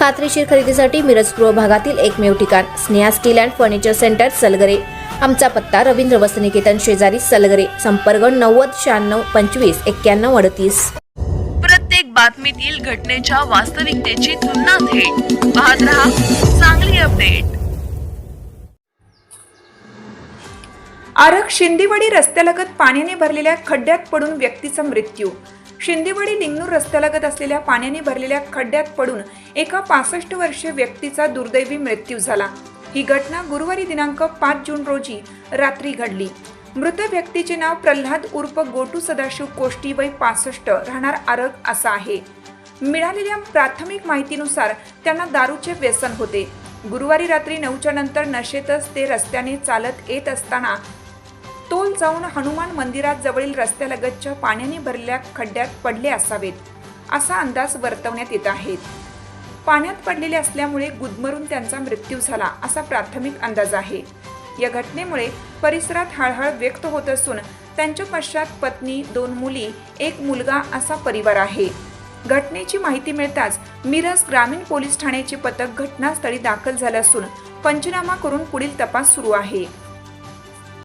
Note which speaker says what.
Speaker 1: खात्रीशीर खरेदीसाठी मिरज पूर्व भागातील एकमेव ठिकाण Sneha steel and furniture centre Salgare. आमचा पत्ता रवींद्र वसनिकेतन शेजारी सलगरे संपर्क नव्वद शहाण्णव पंचवीस एक्क्याण्णव अडतीस.
Speaker 2: प्रत्येक बातमीतील घटनेच्या वास्तविकतेची तुलना थेट. पाहत रहा चांगली अपडेट.
Speaker 3: आरग शिंदेवाडी रस्त्यालगत पाण्याने भरलेल्या खड्ड्यात पडून व्यक्तीचा मृत्यू. शिंदेवाडी लिंगणूर रस्त्यालगत असलेल्या पाण्याने भरलेल्या खड्ड्यात पडून एका पासष्ट वर्षीय व्यक्तीचा दुर्दैवी मृत्यू झाला. ही घटना गुरुवारी दिनांक पाच जून रोजी रात्री घडली. मृत व्यक्तीचे नाव प्रल्हाद उर्फ गोटू सदाशिव कोष्टी वय पासष्ट राहणार आरग असा आहे. मिळालेल्या प्राथमिक माहितीनुसार त्यांना दारूचे व्यसन होते. गुरुवारी रात्री नऊच्या नंतर नशेतच ते रस्त्याने चालत येत असताना तोल जाऊन हनुमान मंदिरात जवळील रस्त्यालगतच्या पाण्याने भरलेल्या खड्ड्यात पडले असावेत असा अंदाज वर्तवण्यात येत आहेत पाण्यात पडलेले असल्यामुळे गुदमरून त्यांचा मृत्यू झाला असा प्राथमिक अंदाज आहे. या घटनेमुळे परिसरात हळहळ व्यक्त होत असून त्यांच्या पश्चात पत्नी दोन मुली एक मुलगा असा परिवार आहे. घटनेची माहिती मिळताच मिरज ग्रामीण पोलीस ठाण्याचे पथक घटनास्थळी दाखल झालं असून पंचनामा करून पुढील तपास सुरू आहे.